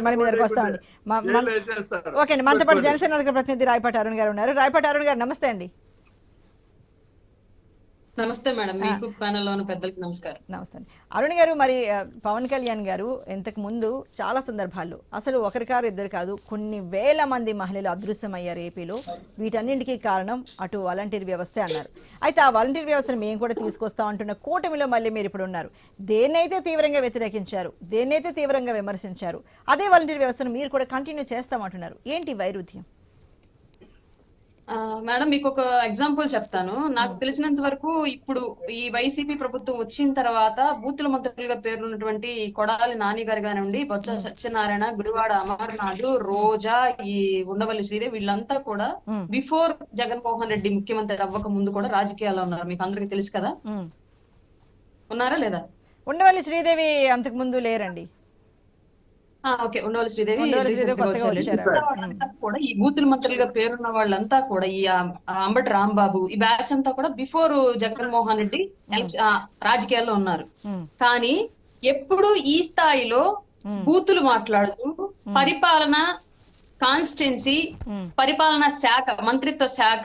Okay మరి మీ దగ్గరకు వస్తామండి. ఓకే అండి మనతో పాటు. జనసేన ప్రతినిధి రాయపాటి అరుణ్ గారు ఉన్నారు రాయపాటి అరుణ్ గారు నమస్తే అండి నమస్తే మేడం మీకు ప్యానెల్లో ఉన్న పెద్దలకి నమస్కారం. నమస్తే. అరుణ్ గారు మరి పవన్ కళ్యాణ్ గారు ఇంతకు ముందు చాలా సందర్భాల్లో అసలు ఒకరి కారు ఇద్దరు కాదు కొన్ని వేల మంది మహిళలు అదృశ్యమయ్యారు ఏపీలో. వీటన్నింటికీ కారణం అటు వాలంటీర్ వ్యవస్థే అన్నారు. అయితే ఆ వాలంటీర్ వ్యవస్థను మేము కూడా తీసుకొస్తాం అంటున్న కూటమిలో మళ్ళీ మీరు ఇప్పుడు ఉన్నారు. దేన్నైతే తీవ్రంగా వ్యతిరేకించారు దేన్నైతే తీవ్రంగా విమర్శించారు అదే వాలంటీర్ వ్యవస్థను మీరు కూడా కంటిన్యూ చేస్తామంటున్నారు. ఏంటి వైరుధ్యం? మేడం మీకు ఒక ఎగ్జాంపుల్ చెప్తాను. నాకు తెలిసినంత వరకు ఇప్పుడు ఈ వైసీపీ ప్రభుత్వం వచ్చిన తర్వాత బూతుల మంత్రులుగా పేరున్నటువంటి కొడాలి నాని గారు కానివ్వండి బొత్స సత్యనారాయణ గుడివాడ అమర్నాథ్ రోజా ఈ ఉండవల్లి శ్రీదేవి వీళ్ళంతా కూడా. బిఫోర్ జగన్మోహన్ రెడ్డి ముఖ్యమంత్రి అవ్వక ముందు కూడా రాజకీయాల్లో ఉన్నారు. మీకు అందరికీ తెలుసు కదా. ఉన్నారా లేదా? ఉండవల్లి శ్రీదేవి అంతకు ముందు లేరండి. ఓకే. ఉండవల్లి శ్రీదేవి. కూడా ఈ బూతుల మంత్రులుగా పేరున్న వాళ్ళంతా కూడా ఈ అంబటి రాంబాబు ఈ బ్యాచ్ అంతా కూడా బిఫోర్ జగన్మోహన్ రెడ్డి రాజకీయాల్లో ఉన్నారు. ఉమ్. కానీ ఎప్పుడు ఈ స్థాయిలో బూతులు మాట్లాడుతూ పరిపాలన కాన్స్టిట్యున్సీ. పరిపాలన శాఖ మంత్రిత్వ శాఖ.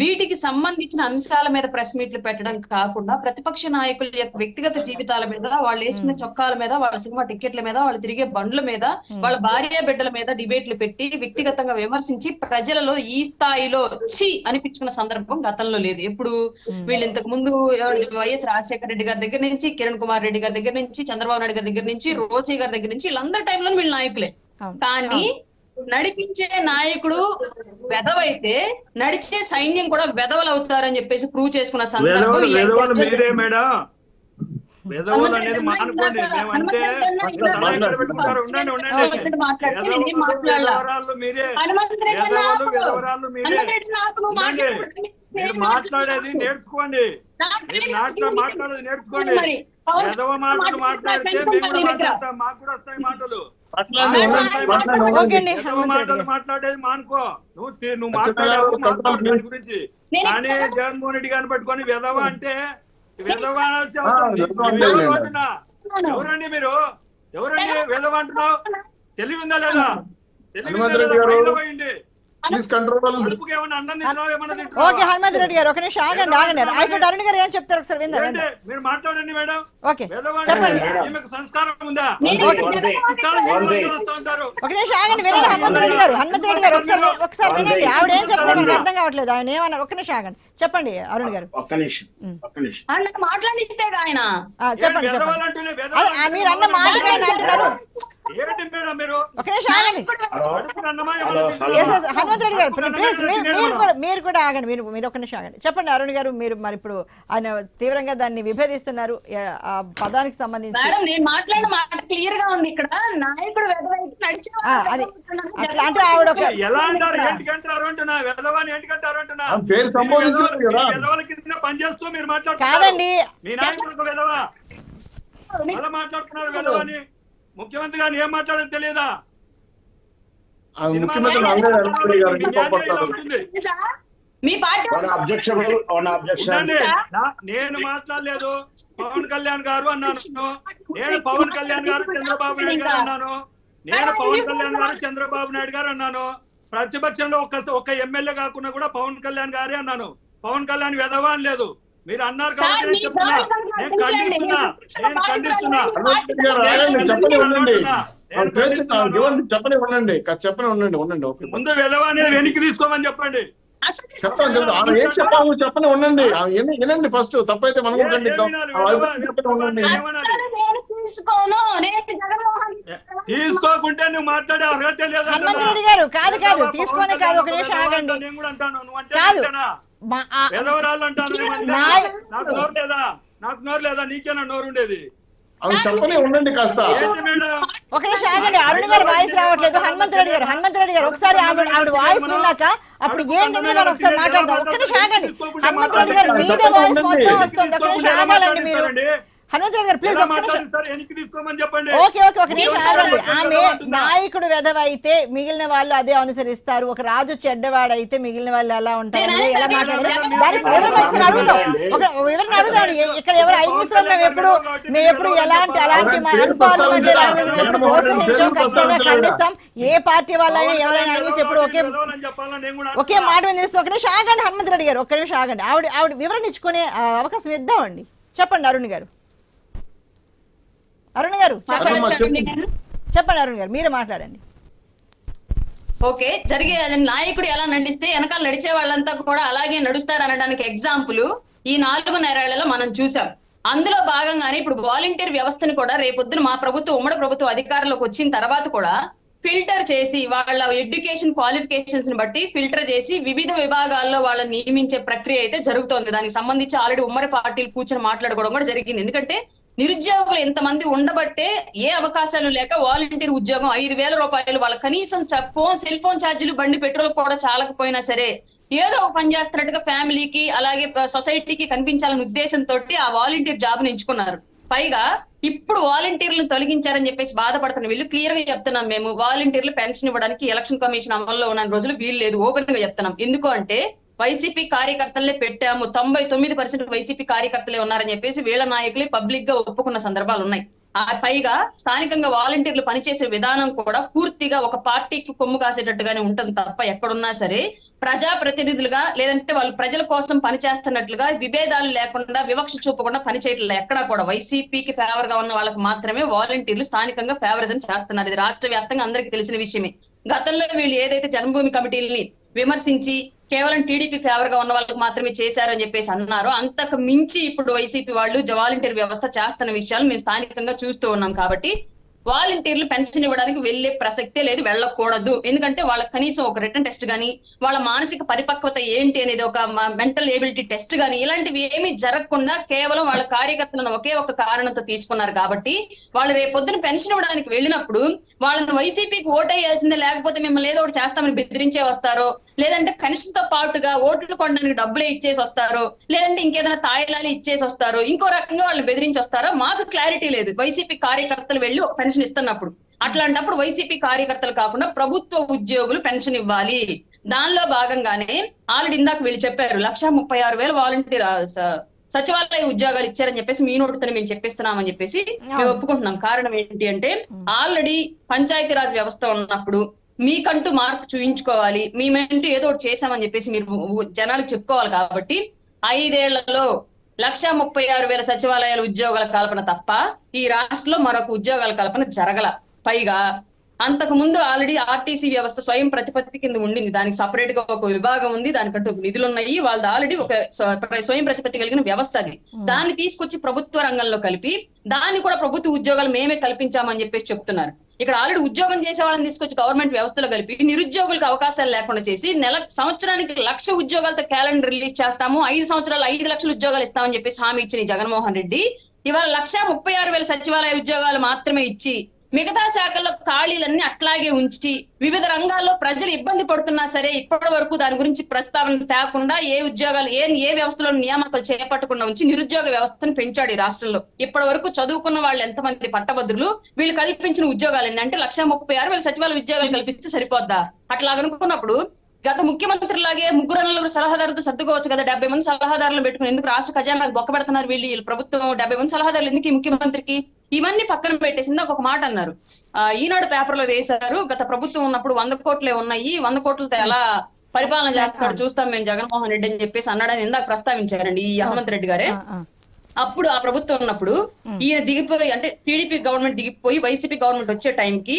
వీటికి సంబంధించిన అంశాల మీద ప్రెస్ మీట్లు పెట్టడం కాకుండా ప్రతిపక్ష నాయకుల యొక్క వ్యక్తిగత జీవితాల మీద వాళ్ళు వేసుకునే చొక్కాల మీద వాళ్ళ సినిమా టికెట్ల మీద వాళ్ళు తిరిగే బండ్ల మీద వాళ్ళ భార్య బిడ్డల మీద డిబేట్లు పెట్టి వ్యక్తిగతంగా విమర్శించి ప్రజలలో ఈ స్థాయిలో చి అనిపించుకున్న సందర్భం గతంలో లేదు ఎప్పుడు వీళ్ళు ఇంతకు ముందు వైఎస్ రాజశేఖర రెడ్డి గారి దగ్గర నుంచి కిరణ్ కుమార్ రెడ్డి గారి దగ్గర నుంచి చంద్రబాబు నాయుడు గారి దగ్గర నుంచి రోసీ గారి దగ్గర నుంచి వీళ్ళందరి టైంలో వీళ్ళు నాయకులే. కానీ నడిపించే నాయకుడు వెధవైతే నడిచే సైన్యం కూడా వెధవలు అవుతారని చెప్పేసి ప్రూవ్ చేసుకున్న సందర్భం మాట్లాడేది నేర్చుకోండి. మాట్లాడేది నేర్చుకోండి. మాటలు? మాట్లాడతాం మాకు కూడా వస్తాయి మాటలు. మాట్లాడేది మానుకో. నువ్వు నువ్వు మాట్లాడావు. మాట్లాడు గురించి. నేను కానీ. జగన్మోహన్ రెడ్డి గారిని పట్టుకొని విధవ అంటే విధవ. అంటున్నా? ఎవరండి మీరు? ఎవరండి విధవ అంటున్నావు? తెలివి ఉందా లేదా? తెలివి ఉందా హనుమంత్ రెడ్డి లేదా? Please control? Okay Hanumanth Reddy గారు ఒక నిమిషం ఆగండి ఆగండి. అయిపోయి అరుణ్ గారు ఏం చెప్తారు? ఒకసారి విందాం మీరు మాట్లాడండి మేడం. ఓకే చెప్పండి. సంస్కారం ఉందా? ఒక నిమిషం ఆగండి వినండి హనుమంత్ రెడ్డి గారు. హనుమంత్ రెడ్డి గారు ఒకసారి ఒకసారి వినండి. ఆవిడ ఏం చెప్తారో నాకు అర్థం కావట్లేదు. ఆయన ఏమన్నారు ఒక నిమిషం ఆగండి. చెప్పండి అరుణ్ గారు. ఒక్క నిమిషం ఒక్క మాట్లాడిస్తే ఆయన? చెప్పండి మీరు అన్న అంటున్నారు ఏంటి మేడం మీరు? ఒక నిమిషం ఆగండి. గారు ప్లీజ్ కూడా మీరు కూడా ఆగండి మీరు మీరు ఒక నిమిషం ఆగండి. చెప్పండి అరుణ్ గారు మీరు మరి ఇప్పుడు ఆయన తీవ్రంగా దాన్ని విభేదిస్తున్నారు. ఆ పదానికి సంబంధించి. మేడం నేను మాట్లాడిన మాట క్లియర్గా ఉంది ఇక్కడ. నాయకుడు వెధవైతే అది అట్లా అంటే ఆవిడ ఒక ఎలా అంటారు? ఏంటికంటారు అంటున్నా? వెధవాని ఏంటికంటారు అంటున్నా? ఆ పేరు సంబోధించారు కదా. వెధవల కింద పనిచేస్తూ మీరు మాట్లాడుతున్నారు. కాదండి. మీ నాయకుడు వెధవా అలా మాట్లాడుతున్నారు వెధవాని ముఖ్యమంత్రి గారిని ఏం మాట్లాడదు తెలియదా? గారు నేను మాట్లాడలేదు. పవన్ కళ్యాణ్ గారు అన్నాను. నేను పవన్ కళ్యాణ్ గారు చంద్రబాబు నాయుడు గారు అన్నాను. నేను పవన్ కళ్యాణ్ గారు చంద్రబాబు నాయుడు గారు అన్నాను. ప్రతిపక్షంలో ఒక ఒక ఎమ్మెల్యే కాకుండా కూడా పవన్ కళ్యాణ్ గారే అన్నాను. పవన్ కళ్యాణ్ వెధవా అని లేదు. మీరు అన్నారు చెప్పని ఉండండి. చెప్పని ఉండండి. క- చెప్పని ఉండండి ఉండండి ఓకే. ముందు వెధవా అనేది వెనక్కి తీసుకోమని చెప్పండి. చెప్పండి చెప్పండి. ఆమె ఏం చెప్పాము? చెప్పని ఉండండి. వినండి- ఫస్ట్. తప్పైతే మనం ఉండండి. తీసుకోకుంటే నువ్వు మాట్లాడే అర్హత లేదు కాదు కాదు. తీసుకొని కాదు. ఒక నిమిషం ఆగండి నేను కూడా అంటాను. నువ్వు అంటే కాదు. నాకు నోరు లేదా? నాకు నోరు లేదా? నీకేనా నోరు ఉండేది? ఉండండి కాస్త. ఒక నిమిషం ఆగండి. అరుణ్ గారు వాయిస్ రావట్లేదు. హనుమంత్ రెడ్డి గారు హనుమంత్ రెడ్డి గారు ఒకసారి ఆవిడ ఆవిడ వాయిస్ విన్నాక అప్పుడు ఏంటని మనం ఒకసారి మాట్లాడదాం. ఒక్క నిమిషం ఆగండి. హనుమంత్ రెడ్డి గారు మీదే వాయిస్ మొత్తం వస్తుంది. ఒక్క నిమిషం ఆగాలండి మీరు. హనుమంత్ రెడ్డి గారు ప్లీజ్ ఓకే ఓకే ఒక నిమిషం. ఆగండి ఆమె నాయకుడు నాయకుడు వెధవ అయితే మిగిలిన వాళ్ళు అదే అనుసరిస్తారు. ఒక రాజు చెడ్డవాడైతే మిగిలిన వాళ్ళు ఎలా ఉంటారు? ఎలా మాట్లాడారు? దానికి వివరణ ఒకసారి అడుగుతాం. ఒక వివరణ అడుగుతాం. ఎ- ఇక్కడ ఎవరు ఐదులో మేము ఎప్పుడు మేము ఎప్పుడు ఎలాంటి అలాంటి ప్రోత్సహించాం? ఖచ్చితంగా ఖండిస్తాం. ఏ పార్టీ వాళ్ళైనా ఎవరైనా ఐన్యూస్ ఎప్పుడు ఒకే చదవాలని చెప్పాలని నేను కూడా ఒకే మాట మీద ఒక నిమిషం. ఆగండి హనుమంత్ రెడ్డి గారు. ఒక్క నిమిషం ఆగండి. ఆవిడ ఆవిడ వివరణ ఇచ్చుకునే అవకాశం ఇద్దామండి. చెప్పండి అరుణ్ గారు. అరుణ్ గారు చెప్పండి, అరుణ్ గారు మీరే మాట్లాడండి. ఓకే జరిగే నాయకుడు ఎలా నడిస్తే వెనకాల నడిచే వాళ్ళంతా కూడా అలాగే నడుస్తారు అనడానికి ఎగ్జాంపుల్ ఈ నాలుగు నేరాలలో మనం చూసాం. అందులో భాగంగానే ఇప్పుడు వాలంటీర్ వ్యవస్థను కూడా రేపొద్దున మా ప్రభుత్వం ఉమ్మడి ప్రభుత్వం అధికారంలోకి వచ్చిన తర్వాత కూడా ఫిల్టర్ చేసి వాళ్ళ ఎడ్యుకేషన్ క్వాలిఫికేషన్స్ని బట్టి ఫిల్టర్ చేసి వివిధ విభాగాల్లో వాళ్ళని నియమించే ప్రక్రియ అయితే జరుగుతోంది. దానికి సంబంధించి ఆల్రెడీ ఉమ్మడి పార్టీలు కూర్చొని మాట్లాడుకోవడం కూడా జరిగింది. ఎందుకంటే నిరుద్యోగులు ఎంతమంది ఉండబట్టే ఏ అవకాశాలు లేక వాలంటీర్ ఉద్యోగం ఐదు వేల రూపాయలు వాళ్ళ కనీసం ఫోన్ సెల్ ఫోన్ ఛార్జీలు బండి పెట్రోల్ కూడా చాలకపోయినా సరే ఏదో ఒక పని చేస్తున్నట్టుగా ఫ్యామిలీకి అలాగే సొసైటీకి కనిపించాలనే ఉద్దేశంతో ఆ వాలంటీర్ జాబ్ ఎంచుకున్నారు. పైగా ఇప్పుడు వాలంటీర్లను తొలగించారని చెప్పేసి బాధపడుతున్న వీళ్ళు క్లియర్గా చెప్తున్నాం మేము. వాలంటీర్లు పెన్షన్ ఇవ్వడానికి ఎలక్షన్ కమిషన్ అమల్లో ఉన్న రోజులు వీలు లేదు ఓపెన్గా చెప్తున్నాం. ఎందుకు అంటే వైసీపీ కార్యకర్తలే పెట్టాము. తొంభై తొమ్మిది పర్సెంట్ వైసీపీ కార్యకర్తలే ఉన్నారని చెప్పేసి వీళ్ళ నాయకులే పబ్లిక్గా ఒప్పుకున్న సందర్భాలు ఉన్నాయి. ఆ పైగా స్థానికంగా వాలంటీర్లు పనిచేసే విధానం కూడా పూర్తిగా ఒక పార్టీకి కొమ్ము కాసేటట్టుగానే ఉంటుంది తప్ప ఎక్కడున్నా సరే ప్రజా ప్రతినిధులుగా లేదంటే వాళ్ళు ప్రజల కోసం పనిచేస్తున్నట్లుగా విభేదాలు లేకుండా వివక్ష చూపకుండా పనిచేయట్లేదు. ఎక్కడా కూడా వైసీపీకి ఫేవర్గా ఉన్న వాళ్ళకి మాత్రమే వాలంటీర్లు స్థానికంగా ఫేవరిజం చేస్తున్నారు. ఇది రాష్ట్ర వ్యాప్తంగా అందరికీ తెలిసిన విషయమే. గతంలో వీళ్ళు ఏదైతే జన్మభూమి కమిటీలని విమర్శించి కేవలం టీడీపీ ఫేవర్గా ఉన్న వాళ్ళకి మాత్రమే చేశారు అని చెప్పేసి అన్నారు. అంతకు మించి ఇప్పుడు వైసీపీ వాళ్ళు వాలంటీర్ వ్యవస్థ చేస్తున్న విషయాలు మేము స్థానికంగా చూస్తూ ఉన్నాం కాబట్టి వాలంటీర్లు పెన్షన్ ఇవ్వడానికి వెళ్ళే ప్రసక్తే లేదు వెళ్ళకూడదు. ఎందుకంటే వాళ్ళకి కనీసం ఒక రిటర్న్ టెస్ట్ గానీ వాళ్ళ మానసిక పరిపక్వత ఏంటి అనేది ఒక మెంటల్ ఏబిలిటీ టెస్ట్ గానీ ఇలాంటివి ఏమీ జరగకుండా కేవలం వాళ్ళ కార్యకర్తలను ఒకే ఒక కారణంతో తీసుకున్నారు కాబట్టి వాళ్ళు రేపొద్దున పెన్షన్ ఇవ్వడానికి వెళ్ళినప్పుడు వాళ్ళని వైసీపీకి ఓటేయాల్సిందే లేకపోతే మిమ్మల్ని ఏదో ఒకటి చేస్తామని బెదిరించే వస్తారో. లేదంటే పెన్షన్తో పాటుగా ఓట్లు కొనడానికి డబ్బులే ఇచ్చేసి వస్తారు. లేదంటే ఇంకేదైనా తాయిలాలు ఇచ్చేసి వస్తారు. ఇంకో రకంగా వాళ్ళు బెదిరించి వస్తారో? మాకు క్లారిటీ లేదు. వైసీపీ కార్యకర్తలు వెళ్ళి ఒక పెన్షన్ ఇస్తున్నప్పుడు. అట్లాంటప్పుడు వైసీపీ కార్యకర్తలు కాకుండా ప్రభుత్వ ఉద్యోగులు పెన్షన్ ఇవ్వాలి. దానిలో భాగంగానే ఆల్రెడీ ఇందాక వీళ్ళు చెప్పారు లక్ష ముప్పై ఆరు వేల వాలంటీర్ సచివాలయ ఉద్యోగాలు ఇచ్చారని చెప్పేసి మీ నోటితో మేము చెప్పిస్తున్నామని చెప్పేసి మేము ఒప్పుకుంటున్నాం. కారణం ఏంటి అంటే ఆల్రెడీ పంచాయతీరాజ్ వ్యవస్థ ఉన్నప్పుడు మీకంటూ మార్పు చూయించుకోవాలి మేమేంటూ ఏదో ఒకటి చేశామని చెప్పేసి మీరు జనాలకు చెప్పుకోవాలి కాబట్టి ఐదేళ్ళలో లక్ష ముప్పై ఆరు వేల సచివాలయాల ఉద్యోగాల కల్పన తప్ప ఈ రాష్ట్రంలో మరొక ఉద్యోగాల కల్పన జరగల. పైగా అంతకు ముందు ఆల్రెడీ ఆర్టీసీ వ్యవస్థ స్వయం ప్రతిపత్తి కింద ఉండింది. దానికి సపరేట్గా ఒక విభాగం ఉంది దానికంటూ నిధులు ఉన్నాయి. వాళ్ళది ఆల్రెడీ ఒక స్వ- స్వయం ప్రతిపత్తి కలిగిన వ్యవస్థ అది. దాన్ని తీసుకొచ్చి ప్రభుత్వ రంగంలో కలిపి దాన్ని కూడా ప్రభుత్వ ఉద్యోగాలు మేమే కల్పించామని చెప్పేసి చెప్తున్నారు. ఇక్కడ ఆల్రెడీ ఉద్యోగం చేసే వాళ్ళని తీసుకొచ్చి గవర్నమెంట్ వ్యవస్థలో కలిపి నిరుద్యోగులకు అవకాశాలు లేకుండా చేసి నెల సంవత్సరానికి లక్ష ఉద్యోగాలతో క్యాలెండర్ రిలీజ్ చేస్తాము. ఐదు సంవత్సరాలు ఐదు లక్షల ఉద్యోగాలు ఇస్తామని చెప్పేసి హామీ ఇచ్చిన జగన్మోహన్ రెడ్డి. ఇవాళ లక్ష ముప్పై ఆరు వేల సచివాలయ ఉద్యోగాలు మాత్రమే ఇచ్చి మిగతా శాఖల్లో ఖాళీలన్నీ అట్లాగే ఉంచి వివిధ రంగాల్లో ప్రజలు ఇబ్బంది పడుతున్నా సరే ఇప్పటి వరకు దాని గురించి ప్రస్తావన తేకుండా ఏ ఉద్యోగాలు ఏ ఏ వ్యవస్థలో నియామకాలు చేపట్టకుండా ఉంచి నిరుద్యోగ వ్యవస్థను పెంచాడు ఈ రాష్ట్రంలో. ఇప్పటి వరకు చదువుకున్న వాళ్ళు ఎంతమంది పట్టభద్రులు? వీళ్ళు కల్పించిన ఉద్యోగాలు ఏంటంటే లక్ష ముప్పై ఆరు వేల సచివాలయ ఉద్యోగాలు కల్పిస్తే సరిపోద్దా? అట్లా అనుకున్నప్పుడు గత ముఖ్యమంత్రిలాగే ముగ్గురు నలుగురు సలహాదారులతో సర్దుకోవచ్చు కదా. డెబ్బై మంది సలహాదారులు పెట్టుకుని ఎందుకు రాష్ట్ర ఖజానాకు బొక్క పెడుతున్నారు వీళ్ళు ప్రభుత్వం డెబ్బై మంది సలహాదారులు ఎందుకు ఈ ముఖ్యమంత్రికి? ఇవన్నీ పక్కన పెట్టేసింది. ఒక మాట అన్నారు. ఈనాడు పేపర్లో వేశారు. గత ప్రభుత్వం ఉన్నప్పుడు వంద కోట్లే ఉన్నాయి. వంద కోట్లతో ఎలా పరిపాలన చేస్తాడు చూస్తాం మేము జగన్మోహన్ రెడ్డి అని చెప్పేసి అన్నాడని ఇందాక ప్రస్తావించారండి ఈ హనుమంత్ రెడ్డి గారే. అప్పుడు ఆ ప్రభుత్వం ఉన్నప్పుడు ఈయన దిగిపోయి అంటే టీడీపీ గవర్నమెంట్ దిగిపోయి వైసీపీ గవర్నమెంట్ వచ్చే టైంకి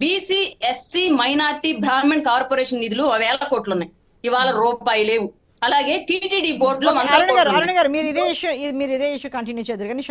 BC SC minority Brahmin corporation నిధులు వేల కోట్లు ఉన్నాయి ఇవాళ రూపాయి లేవు. అలాగే టీటీడీ బోర్డులో మీరు ఇదే ఇష్యూ మీరు ఇదే ఇష్యూ కంటిన్యూ చేద్దరు కానీ